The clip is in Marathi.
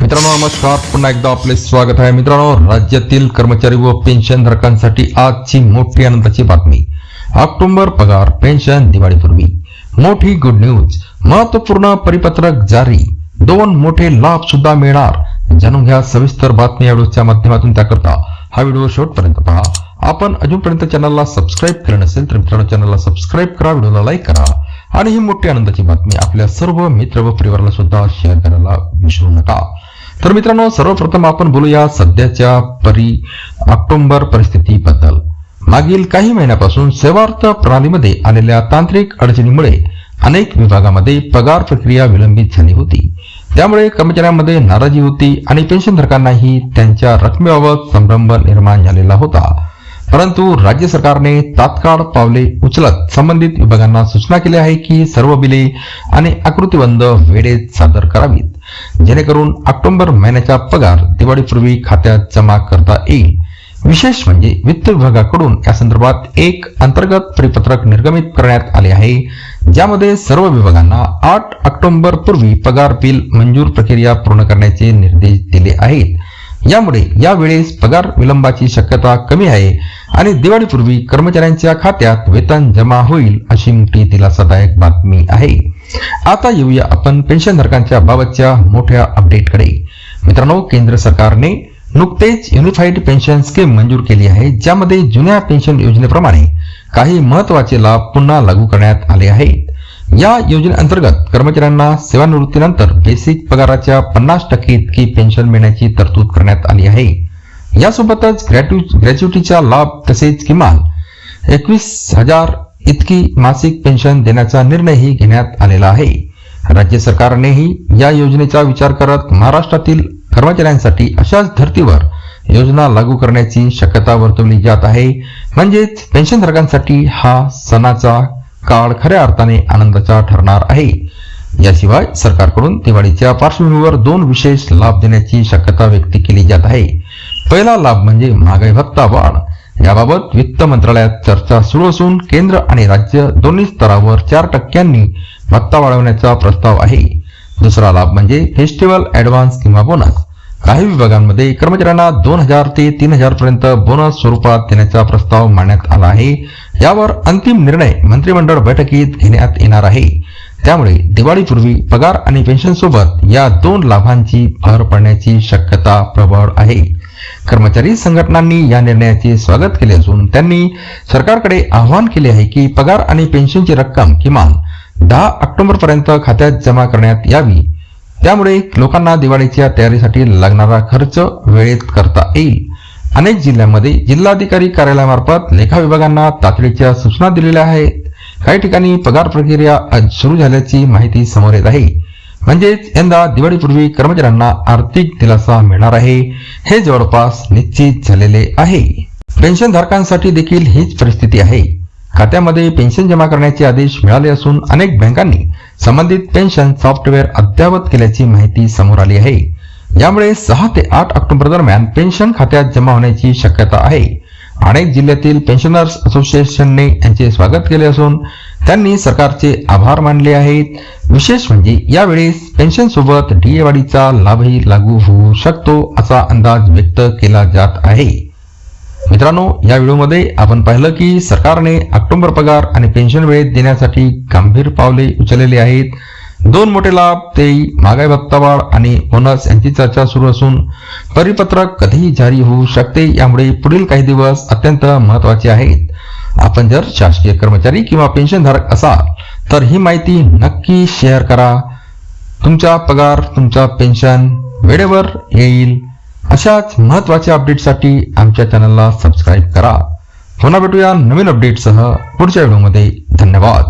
मित्रांनो नमस्कार. पुन्हा एकदा आपले स्वागत आहे. मित्रांनो राज्यातील कर्मचारी व पेन्शन धारकांसाठी आजची मोठी आनंदाची बातमी. ऑक्टोबर पगार पेन्शन दिवाळीपूर्वी मोठी गुड न्यूज महत्त्वपूर्ण परिपत्रक जारी. दोन मोठे लाभ सुद्धा मिळणार. जाणून घ्या सविस्तर बातमी या व्हिडिओच्या माध्यमातून त्याकरता. हा व्हिडिओ शेवटपर्यंत पहा. आपण अजूनपर्यंत चॅनलला सबस्क्राईब केलं नसेल तर मित्रांनो चॅनलला सबस्क्राईब करा व्हिडिओला लाईक करा. आणि ही मोठी आनंदाची बातमी आपल्या सर्व मित्र व परिवाराला सुद्धा शेअर करायला विसरू नका. तर मित्रांनो सर्वप्रथम आपण बोलूया सध्याच्या परी ऑक्टोंबर परिस्थितीबद्दल. मागील काही महिन्यापासून सेवार्थ प्रणालीमध्ये आलेल्या तांत्रिक अडचणीमुळे अनेक विभागामध्ये पगार प्रक्रिया विलंबित झाली होती. त्यामुळे कर्मचाऱ्यांमध्ये नाराजी होती आणि पेन्शनधारकांनाही त्यांच्या रकमेबाबत संभ्रम निर्माण झालेला होता. परंतु राज्य सरकारने तात्काळ पावले उचलत संबंधित विभागांना सूचना केली आहे की सर्व बिले आणि आकृतीबंध वेळेत सादर करावीत. जेणेकरून ऑक्टोबर महिन्याचा पगार दिवाळीपूर्वी खात्यात जमा करता येईल. विशेष म्हणजे वित्त विभागाकडून या संदर्भात एक अंतर्गत परिपत्रक निर्गमित करण्यात आले आहे ज्यामध्ये सर्व विभागांना आठ ऑक्टोबर पूर्वी पगार बिल मंजूर प्रक्रिया पूर्ण करण्याचे निर्देश दिले आहेत. यामुळे यावेळेस पगार विलंबाची शक्यता कमी आहे आणि दिवाळीपूर्वी कर्मचाऱ्यांच्या खात्यात वेतन जमा होईल अशी मोठी दिलासादायक बातमी आहे. आता येऊया आपण पेन्शनधारकांच्या बाबतच्या मोठ्या अपडेटकडे. मित्रांनो केंद्र सरकारने नुकतेच युनिफाईड पेन्शन स्कीम मंजूर केली आहे ज्यामध्ये जुन्या पेन्शन योजनेप्रमाणे काही महत्त्वाचे लाभ पुन्हा लागू करण्यात आले आहेत. या योजनेअंतर्गत कर्मचाऱ्यांना सेवानिवृत्तीनंतर बेसिक पगाराच्या पन्नास टक्के इतकी पेन्शन मिळण्याची तरतूद करण्यात आली आहे. यासोबतच ग्रॅट्यु ग्रॅच्युटीचा लाभ तसेच किमान एकवीस हजार इतकी मासिक पेन्शन देण्याचा निर्णयही घेण्यात आलेला आहे. राज्य सरकारनेही या योजनेचा विचार करत महाराष्ट्रातील कर्मचाऱ्यांसाठी अशाच धर्तीवर योजना लागू करण्याची शक्यता वर्तवली जात आहे. म्हणजेच पेन्शनधारकांसाठी हा सणाचा काळ खऱ्या अर्थाने आनंदाचा ठरणार आहे. याशिवाय सरकारकडून दिवाळीच्या पार्श्वभूमीवर दोन विशेष लाभ देण्याची शक्यता व्यक्त केली जात आहे. पहिला लाभ म्हणजे महागाई भत्ता वाढ. याबाबत वित्त मंत्रालयात चर्चा सुरू असून केंद्र आणि राज्य दोन्ही स्तरावर चार टक्क्यांनी भत्ता वाढवण्याचा प्रस्ताव आहे. दुसरा लाभ म्हणजे फेस्टिवल ऍडव्हान्स किंवा बोनस. काही विभागांमध्ये कर्मचाऱ्यांना दोन हजार ते तीन हजार पर्यंत बोनस स्वरूपात देण्याचा प्रस्ताव मांडण्यात आला आहे. यावर अंतिम निर्णय मंत्रिमंडळ बैठकीत घेण्यात येणार आहे. त्यामुळे दिवाळीपूर्वी पगार आणि पेन्शन सोबत या दोन लाभांची भर पडण्याची शक्यता प्रबळ आहे. कर्मचारी संघटनांनी या निर्णयाचे स्वागत केले असून त्यांनी सरकारकडे आवाहन केले आहे की पगार आणि पेन्शनची रक्कम किमान दहा ऑक्टोबर पर्यंत खात्यात जमा करण्यात यावी. त्यामुळे लोकांना दिवाळीच्या तयारीसाठी लागणारा खर्च वेळेत करता येईल. अनेक जिल्ह्यांमध्ये जिल्हाधिकारी कार्यालयामार्फत लेखा विभागांना तातडीच्या सूचना दिलेल्या आहेत. काही ठिकाणी पगार प्रक्रिया आज सुरू झाल्याची माहिती समोर येत आहे. म्हणजेच यंदा दिवाळीपूर्वी कर्मचाऱ्यांना आर्थिक दिलासा मिळणार आहे. हे जवळपास निश्चित झालेले आहे. पेन्शनधारकांसाठी देखील हीच परिस्थिती आहे. खात्यामध्ये पेन्शन जमा करण्याचे आदेश मिळाले असून अनेक बँकांनी संबंधित पेन्शन सॉफ्टवेअर अद्ययावत केल्याची माहिती समोर आली आहे. यामुळे सहा ते आठ ऑक्टोबर दरम्यान पेन्शन खात्यात जमा होण्याची शक्यता आहे. अनेक जिल्ह्यातील पेन्शनर्स असोसिएशनने यांचे स्वागत केले असून त्यांनी सरकारचे आभार मानले आहेत. विशेष म्हणजे यावेळेस पेन्शन सोबत डीए वाढीचा लाभही लागू होऊ शकतो असा अंदाज व्यक्त केला जात आहे. मित्रांनो या व्हिडिओमध्ये आपण पाहिलं की सरकारने ऑक्टोबर पगार आणि पेन्शन वेळेत देण्यासाठी गंभीर पावले उचललेली आहेत. दोन मोठे लाभ ते महागाई भत्तावाढ आणि बोनस यांची चर्चा सुरू असून परिपत्रक कधीही जारी होऊ शकते यामुळे पुढील काही दिवस अत्यंत महत्त्वाचे आहेत. आपण जर शासकीय कर्मचारी किंवा पेन्शनधारक असाल तर ही माहिती नक्की शेअर करा. तुमचा पगार तुमचा पेन्शन वेळेवर येईल. अशाच महत्त्वाच्या अपडेटसाठी आमच्या चॅनलला सबस्क्राईब करा. पुन्हा भेटूया नवीन अपडेटसह पुढच्या व्हिडिओमध्ये. धन्यवाद.